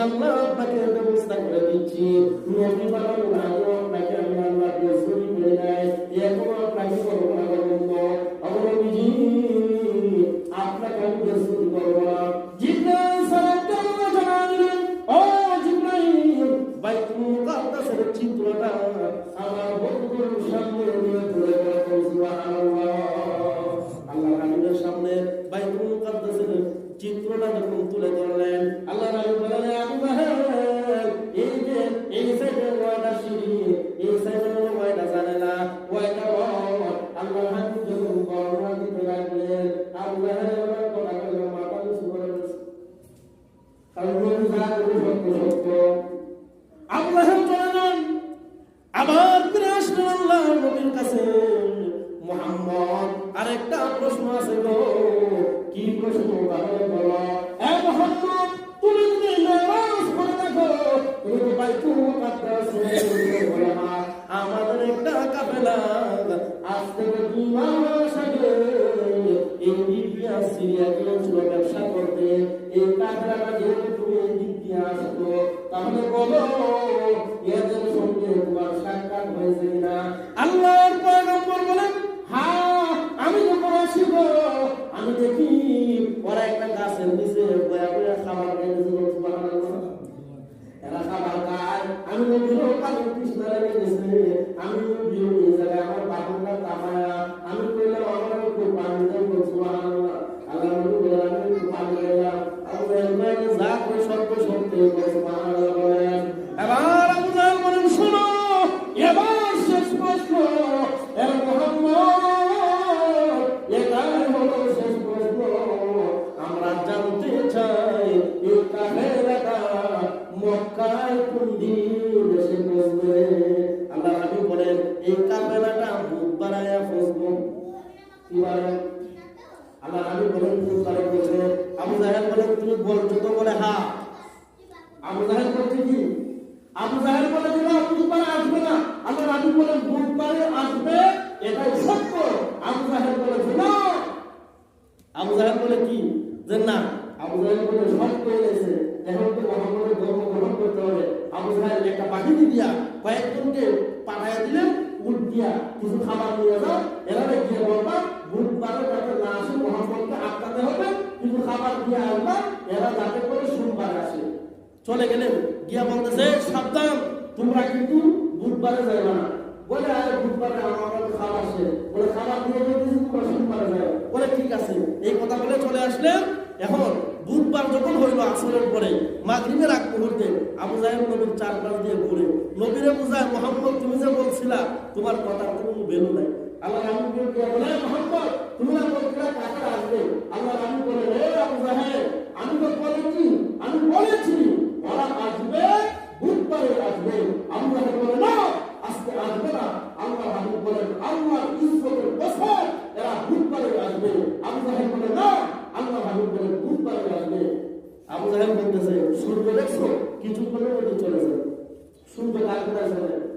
আল্লাহ আপনাকে ব্যবস্থা করে দিচ্ছি নবী বানানোর আগে আপনাকে আমি আল্লাহ ছবি করে নেয় এখন আপনাকে করব না বলব অবনবীজি আপনাকে আমি দিয়ে করব আমার নিয়ে ধরো আল্লাহ সামনে মুকাদ্দাসের চিত্রটা যখন তুলে ধরলেন। আল্লাহ বললেন মোহাম্মদ তুমি যদি ব্যবসা করতে। এই কাফেলাটা যেহেতু তুমি এই দিক দিয়ে আসতো তাহলে বলো, এদের সঙ্গে তোমার সাক্ষাৎ হয়েছে হ্যাঁ আমি যখন আমি দেখি ওরা একটা গাছের নিচে বয়া বয়া খাবার সুবহানাল্লাহ এরা খাবার খায় আমি নবীর পানি কৃষ্ণ লেগে গেছে আমি এই জায়গায় আমার বাবুটা তামায়া আমি কি বলে আল্লাহ নবী বলেন বুধবারে পৌঁছবে আবু জাহেল বলেন তুমি বলছো তো বলে হ্যাঁ আবু জাহেল বলছে, কি? আবু জাহেল বলে, যে না, বুধবারে আসবে না। আল্লাহ নবী বলেন, বুধবারে আসবে, এটাই সত্য। আবু জাহেল বলেছে না। আবু জাহেল বলে, কি? যে না। আবু জাহেল বলে, সব এখন তো ধর্ম গ্রহণ করতে হবে। আবু জাহেল একটা কয়েকজনকে পাঠাইয়া দিলে উঠ দিয়া কিছু খাবার নিয়ে যাও গিয়ে বলবা বুধবারে যাতে না আসে মোহাম্মদকে আটকাতে হবে, কিছু খাবার দিয়ে আসবা, এরা যাতে করে আসে। চলে গেলেন গিয়া বলতেছে সাবধান, তোমরা কিন্তু বুধবারে যাইবা না। বলে, আরে বুধবারে আমার খাবার আসে। বলে, খাবার দিয়ে তোমরা সোমবারে যাও। বলে, ঠিক আছে। এই কথা বলে চলে আসলে এখন বুধবার যখন হইল আসরের পরে, মাগরিবের আগ মুহূর্তে জাহেল নবীর চারপাশ দিয়ে ঘুরে। নবীরে বুঝায় মোহাম্মদ, তুমি যে বলছিলা, তোমার কথার কোনো ভ্যালু নাই। আল্লাহ রামু বলে মোহাম্মদ, তুমি না বলছিলা কাকে আসবে। আল্লাহ রামু বলে রে আবু আমি তো বলেছি, আমি বলেছি, ওরা আসবে, বুধবারে আসবে। আবু বলে, না, আজকে আসবে না। আল্লাহ রামু বলেন আল্লাহ ইজ্জতের বছর এরা বুধবারে আসবে। আবু বলে, না আল্লাহ হাবিব বলেন বুধবারে আসবে। জাহেল বলতেছে সূর্য দেখছ কিছু করে চলে যাবে সূর্য কালকে আসবে